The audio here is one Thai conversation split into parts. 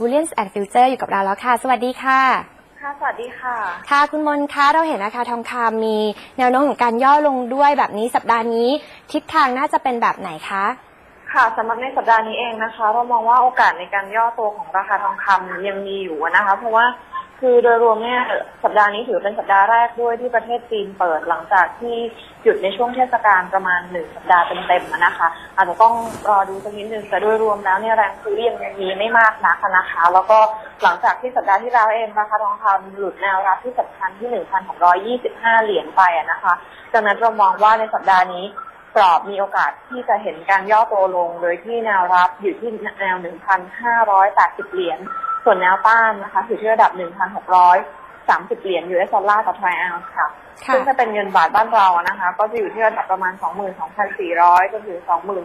Bullions and Future อยู่กับเราแล้วค่ะ สวัสดีค่ะ ค่ะ สวัสดีค่ะ ค่ะ คุณมนต์คะ เราเห็นราคาทองคำมีแนวโน้มของการย่อลงด้วยแบบนี้สัปดาห์นี้ ทิศทางน่าจะเป็นแบบไหนคะ ค่ะสำหรับในสัปดาห์นี้เองนะคะ เรามองว่าโอกาสในการย่อตัวของราคาทองคำยังมีอยู่นะคะ เพราะว่า คือโดยรวมเนี่ยสัปดาห์นี้ถือเป็นสัปดาห์แรกด้วยที่ประเทศจีนเปิดหลังจากที่หยุดในช่วงเทศกาลประมาณหนึ่งสัปดาห์เต็มๆนะคะ อาจจะต้องรอดูสักนิดนึงแต่โดยรวมแล้วเนี่ยแรงซื้อยังมีไม่มากนักนะคะ แล้วก็หลังจากที่สัปดาห์ที่แล้วเองราคาทองคำหลุดแนวรับที่สำคัญที่ 1,625 เหรียญไปนะคะดังนั้นเรามองว่าในสัปดาห์นี้กรอบมีโอกาสที่จะเห็นการย่อตัวลง โดยที่แนวรับอยู่ที่แนว 1,580 เหรียญ ส่วนแนวต้านนะคะอยู่ที่ระดับ 1,630 เหรียญ US ดอลลาร์ต่อทรัลล์ค่ะค่ะ ซึ่งถ้าเป็นเงินบาทบ้านเราอะนะคะ ก็จะอยู่ที่ระดับประมาณ 22,400จนถึง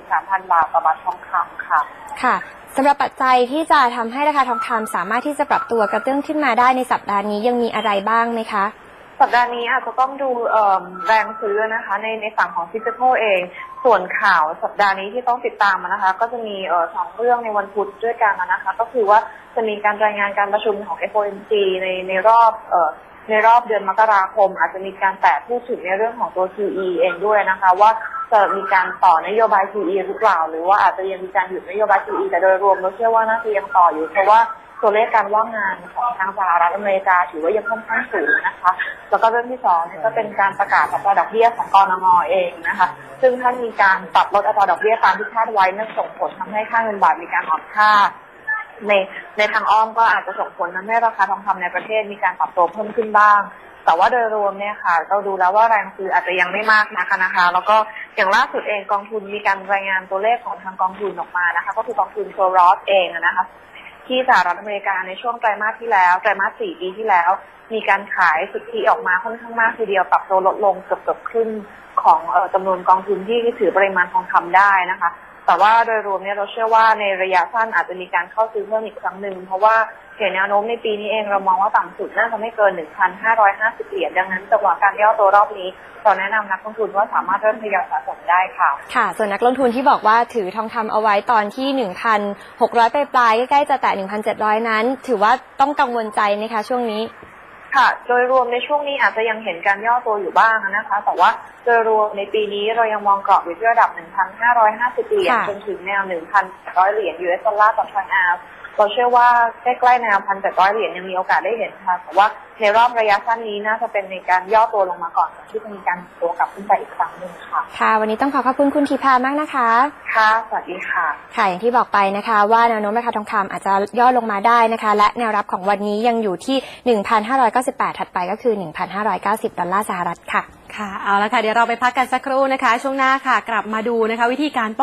23,000 บาทต่อบาททองคำค่ะ ค่ะสำหรับปัจจัยที่จะทำให้ราคาทองคำสามารถที่จะปรับตัวกระเตื้องขึ้นมาได้ในสัปดาห์นี้ยังมีอะไรบ้างไหมคะ สัปดาห์นี้อาจจะต้องดูเอิ่มแรงซื้อนะคะในในฝั่งของฟิสิกอลเอง ส่วนข่าวสัปดาห์นี้ที่ต้องติดตามนะคะ ก็จะมีเอ่อสองเรื่องในวันพุธด้วยกันนะคะ ก็คือว่าจะมีการรายงานการประชุมของ FOMC ในในรอบเอ่อในรอบเดือนมกราคม อาจจะมีการแตะพูดถึงในเรื่องของตัว QE เองด้วยนะคะ ว่าจะมีการต่อนโยบาย QE หรือเปล่า หรือว่าอาจจะยังมีการหยุดนโยบาย QE แต่โดยรวมเราเชื่อว่าน่าจะยังต่ออยู่เพราะว่า ตัวเลขการว่างงานของทางสหรัฐอเมริกาถือว่ายังค่อนข้างสูงนะคะ แล้วก็เรื่องที่สองก็เป็นการประกาศอัตราดอกเบี้ยของกรงงเองนะคะ ซึ่งถ้ามีการปรับลดอัตราดอกเบี้ยตามที่คาดไว้นั่นส่งผลทำให้ค่าเงินบาทมีการอ่อนค่าในในทางอ้อมก็อาจจะส่งผลทำให้ราคาทองคำในประเทศมีการปรับตัวเพิ่มขึ้นบ้าง แต่ว่าโดยรวมเนี่ยค่ะ เราดูแล้วว่าแรงซื้ออาจจะยังไม่มากนะคะนะคะ แล้วก็อย่างล่าสุดเองกองทุนมีการรายงานตัวเลขของทางกองทุนออกมานะคะ ก็คือกองทุนโซลอสเองนะคะ ที่สหรัฐอเมริกาในช่วงไตรมาสที่แล้ว ไตรมาสสี่ปีที่แล้ว มีการขายสุทธิออกมาค่อนข้างมากทีเดียวปรับตัวลดลงเกือบเกือบครึ่งของจำนวนกองทุนที่ถือปริมาณทองคำได้นะคะ แต่ว่าโดยรวมเนี่ยเราเชื่อว่าในระยะสั้นอาจจะมีการเข้าซื้อเพิ่มอีกครั้งหนึ่งเพราะว่าเห็นแนวโน้มในปีนี้เองเรามองว่าต่ำสุดน่าจะไม่เกิน 1,550 เหรียญดังนั้นจังหวะการย่อตัวรอบนี้เราแนะนำนักลงทุนว่าสามารถเริ่มทยอยสะสมได้ค่ะ ค่ะ ส่วนนักลงทุนที่บอกว่าถือทองคำเอาไว้ตอนที่ 1,600ปลายปลายๆใกล้ๆจะแตะ 1,700 นั้น ถือว่าต้องกังวลใจไหมคะช่วงนี้ ค่ะ โดยรวมในช่วงนี้อาจจะยังเห็นการย่อตัวอยู่บ้างนะคะ แต่ว่าโดยรวมในปีนี้เรายังมองกรอบอยู่ที่ระดับ 1,550 เหรียญค่ะจนถึงแนว1,800 เหรียญ US ดอลลาร์ต่อทรัลล์เราเชื่อว่าใกล้ๆแนว1,800เหรียญยังมีโอกาสได้เห็นค่ะแต่ว่าในรอบระยะสั้นนี้น่าจะเป็นในการย่อตัวลงมาก่อนก่อนที่จะมีการตัวกลับขึ้นไปอีกครั้งหนึ่งค่ะ ค่ะ วันนี้ต้องขอขอบคุณคุณทีพามากนะคะ ค่ะ สวัสดีค่ะ ค่ะ อย่างที่บอกไปนะคะ ว่าแนวโน้มราคาทองคำอาจจะย่อลงมาได้นะคะ และแนวรับของวันนี้ยังอยู่ที่ 1,598 ถัดไปก็คือ 1,590 ดอลลาร์สหรัฐค่ะ ค่ะ เอาละค่ะ เดี๋ยวเราไปพักกันสักครู่นะคะ ช่วงหน้าค่ะ กลับมาดูนะคะ วิธีการป้อง